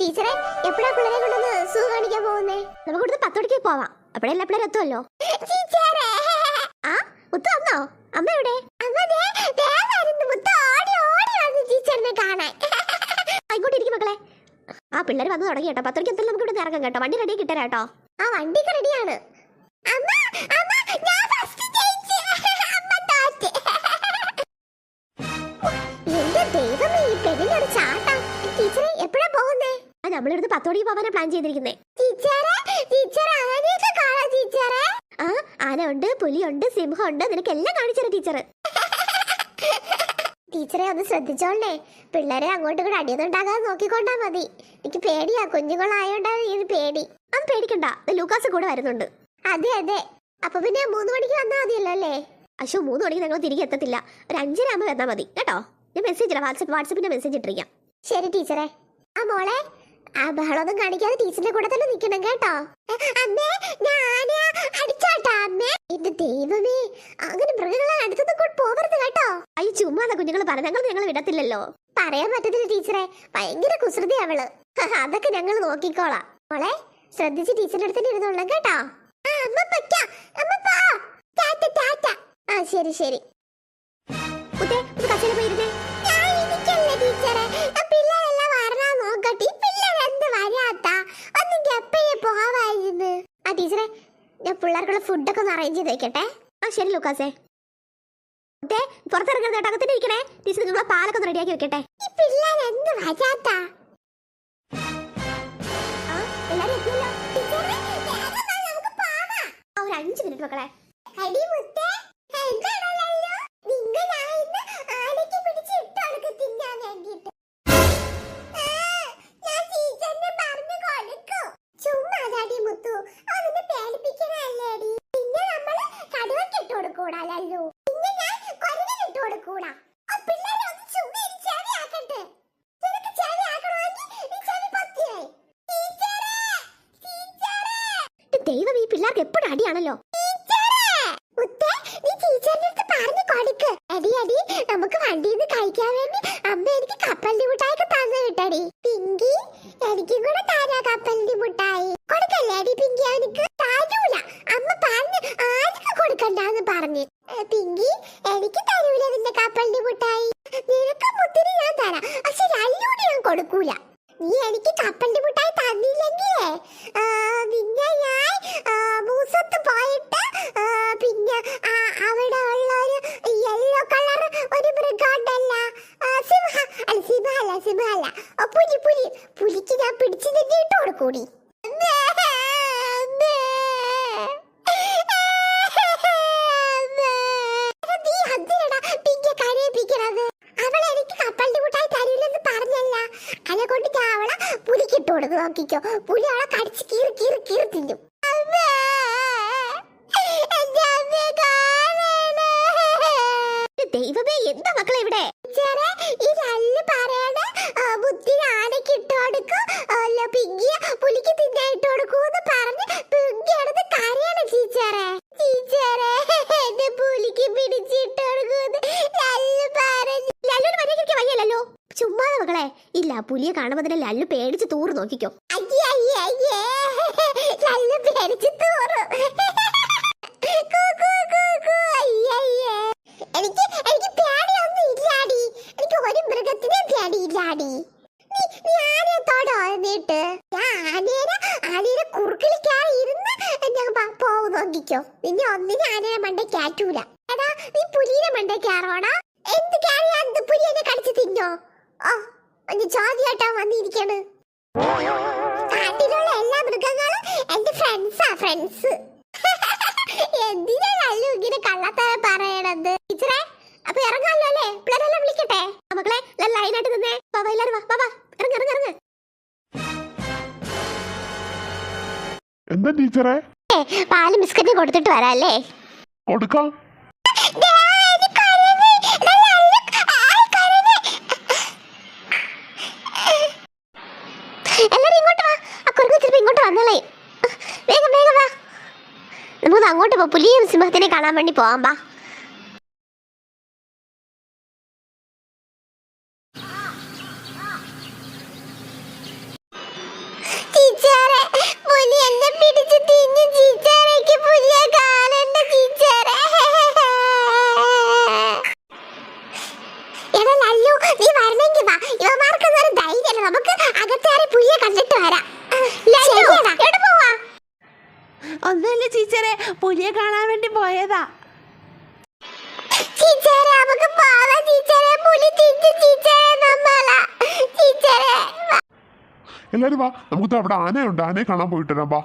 ടീച്ചറെ എപ്പോഴാ പിള്ളേരെ കൊണ്ടൊന്ന് സൂ കാണിക്കാൻ പോകുന്നേ? നമുക്ക് ഇവിടുന്ന് പത്ത് മണിക്ക് പോവാം. അപ്പോഴേ പിള്ളേർ എത്തുമല്ലോ ആ മുത്തു വന്നോ? അമ്മ എവിടെ? മക്കളെ. ആ പിള്ളേർ വന്ന് തുടങ്ങി കേട്ടോ. പത്ത് മണിക്ക് എന്തായാലും നമുക്ക് ഇവിടെ ഇറങ്ങാം കേട്ടോ. വണ്ടി റെഡി കിട്ടരാ കേട്ടോ. ആ വണ്ടിക്ക് റെഡിയാണ് നമ്മളെടുത്ത് പത്തോടി പോവാനാ പ്ലാൻ ചെയ്തിരിക്കുന്നത് ആ ആന ഉണ്ട് പുലിയുണ്ട് സിംഹമുണ്ട് നിനക്ക് എല്ലാം കാണിച്ചു ടീച്ചർ ടീച്ചറെ ഒന്ന് ശ്രദ്ധിച്ചോളേ പിള്ളേരെ അങ്ങോട്ടും കൂടെ അടിയൊന്നും ഉണ്ടാകാതെ നോക്കിക്കൊണ്ടാ മതി. എനിക്ക് പേടിയാ കുഞ്ഞുങ്ങളായോണ്ടാണ് പേടി. അത് പേടിക്കണ്ട ലൂക്കാസ് കൂടെ വരുന്നുണ്ട്. അതെ അതെ. അപ്പൊ പിന്നെ മൂന്ന് മണിക്ക് വന്നാൽ മതിയല്ലോ അല്ലേ അശോ മൂന്ന് മണിക്ക് ഞങ്ങൾ തിരികെ എത്തത്തില്ല. ഒരു അഞ്ചര ആകുമ്പോൾ വന്നാൽ മതി. കേട്ടോ? ഞാൻ മെസ്സേജ് ഇടാം. വാട്സപ്പ് വാട്സപ്പിന്റെ മെസ്സേജ് ഇട്ടിരിക്കാം. ശരി ടീച്ചറെ. ആ മോളെ. ആ ബഹളമൊന്നും കാണിക്കാതെ ടീച്ചറിന്റെ കൂടെ തന്നെ നിൽക്കണം കേട്ടോ. അമ്മേ ഞാൻ അടിച്ചോട്ടാ അമ്മേ. ഇത് ദൈവമേ അങ്ങനെ മൃഗങ്ങളെ അടുത്തൊന്നും കൂടെ പോകരുത് കേട്ടോ. അയ്യോ ചുമ്മാ കുഞ്ഞുങ്ങൾ പറഞ്ഞ ഞങ്ങൾ ഞങ്ങൾ വിടത്തില്ലല്ലോ. പറയാൻ പറ്റത്തില്ല ടീച്ചറെ. ഭയങ്കര കുസൃതി അവൾ. അതൊക്കെ ഞങ്ങൾ നോക്കിക്കോളാം. മോളെ ശ്രദ്ധിച്ച് ടീച്ചറിന്റെ അടുത്ത് ഇരുന്നോളാം കേട്ടോ. ആ, അമ്മ പറ്റാ അമ്മ പോ. ടാറ്റ, ടാറ്റ. ആ ശരി ശരി. ഞാൻ പിള്ളേർക്കുള്ള ഫുഡൊക്കെ ഒന്ന് അറേഞ്ച് ചെയ്ത് വെക്കട്ടെ. ആ ശരി ലൂക്കാസേ. അതെ പുറത്തിറങ്ങരുത് കേട്ടോ ഇരിക്കണേ. ടീച്ചർ നിങ്ങളെ പാലൊക്കെ റെഡിയാക്കി വെക്കട്ടെ. ഈ വരാത്ത? നമുക്ക് പോവാം. ആ, ഒരു അഞ്ച് മിനിറ്റ് മക്കളെ. അടി മുത്തേ ചെവിയാക്കണമെങ്കിൽ പിന്നെ ഞാൻ പൊത്തിയേ ടീച്ചറേ കൊടുക്കൂടാ ദൈവം ഈ പിള്ളേർക്ക് എപ്പോഴും അടിയാണല്ലോ. മുത്തേ, നീ ടീച്ചറിന്റെ അടുത്ത് പറഞ്ഞു കൊടുക്ക്. അടി അടി നമുക്ക് വണ്ടിയിൽ നിന്ന് കഴിക്കാൻ വേണ്ടി അമ്മ എനിക്ക് പിങ്കി എനിക്ക് തരൂല നിന്റെ കപ്പലിന്റെ മുട്ടായി. നിനക്ക് മുത്തിന് ഞാൻ തരാം. പക്ഷെ രല്ലൂടെ ഞാൻ കൊടുക്കൂല. നീ എനിക്ക് കപ്പലിന്റെ മുട്ടായി തന്നില്ലെങ്കിലേ ആ, പിന്നെ ഞാൻ മൂസത്ത് പോയിട്ട് പിന്നെ അവിടെ ഉള്ള ഒരു യെല്ലോ കളർ ഒരു മൃഗമുണ്ടല്ല. സിംഹ അല്ല സിംഹ അല്ല സിംഹ അല്ല പുലി പുലി. പുലിക്ക് ഞാൻ പിടിച്ചു തന്നെ ഇട്ട് അമ്മേ, അമ്മേ. അമ്മേ. എടാ, നീ എന്തിനെടാ പിങ്കിയെ കരയിപ്പിക്കണത്? അവൾ എനിക്ക് കപ്പലിന്റെ മുട്ടായി തരൂലെന്ന് പറഞ്ഞല്ല അതിനെ കൊണ്ട് ഞാൻ അവളെ പുലിക്കിട്ട് കൊടുത്ത് നോക്കിക്കോ. പുലി അവളെ കടിച്ച് കീറി കീറി കീറി തിന്നും. ദൈവമേ എന്താ മക്കളെ ഇവിടെ? ഈ രണ്ട് പറയണ ബുദ്ധി പിങ്കിയ ഞാൻ മകളെ ഇല്ല പുലിയെ കാണുമ്പോ തന്നെ ലല്ലു പേടിച്ച് തൂറ് നോക്കിക്കോ. നിന്നെ ഒന്നിനെ ആനയുടെ മണ്ടേ എടാ നീ എന്ത് കയറി എന്ത് പുലി എന്നെ കടിച്ച് തിന്നോ? വന്നിരിക്കണ്. കാട്ടിലുള്ള എല്ലാ മൃഗങ്ങളും എന്റെ ഫ്രണ്ട്സാ ഫ്രണ്ട്സ് എന്തിനാണല്ലോ ഇങ്ങനെ കള്ളത്തര പറയണത്? ടീച്ചറെ അപ്പൊ ഇറങ്ങാമല്ലോ അല്ലേ? പിള്ളേരെല്ലാം വിളിക്കട്ടെ? മക്കളെ എല്ലാം ലൈനായിട്ട് നിന്നേ. വാ ഇറങ്ങ ഇറങ്ങ ഇറങ്ങ്. എന്താ ടീച്ചറെ? പാൽ ബിസ്ക്കറ്റ് കൊടുത്തിട്ട് വരാല്ലേ അല്ലേ? കൊടുക്കാം. എല്ലാരും ഇങ്ങോട്ട് വാ ആ കുറുക്ക് ചിലപ്പോ ഇങ്ങോട്ട് വന്നോളേ വേഗം വേഗം വാ നമുക്ക് അങ്ങോട്ട് പോ പുലിയും സിംഹത്തിനെ കാണാൻ വേണ്ടി പോവാം വാ ഒന്നുമില്ല ടീച്ചറെ? പുലിയെ കാണാൻ വേണ്ടി പോയതാ. ടീച്ചറെ നമുക്ക് പോവാം ടീച്ചറെ. പുലി തിരിച്ചു ടീച്ചറെ നമ്മളാ. ടീച്ചറെ എല്ലാരും വാ. നമുക്ക് അവിടെ ആനയുണ്ട്. ആനയെ കാണാൻ പോയിട്ട് വരാം. വാ.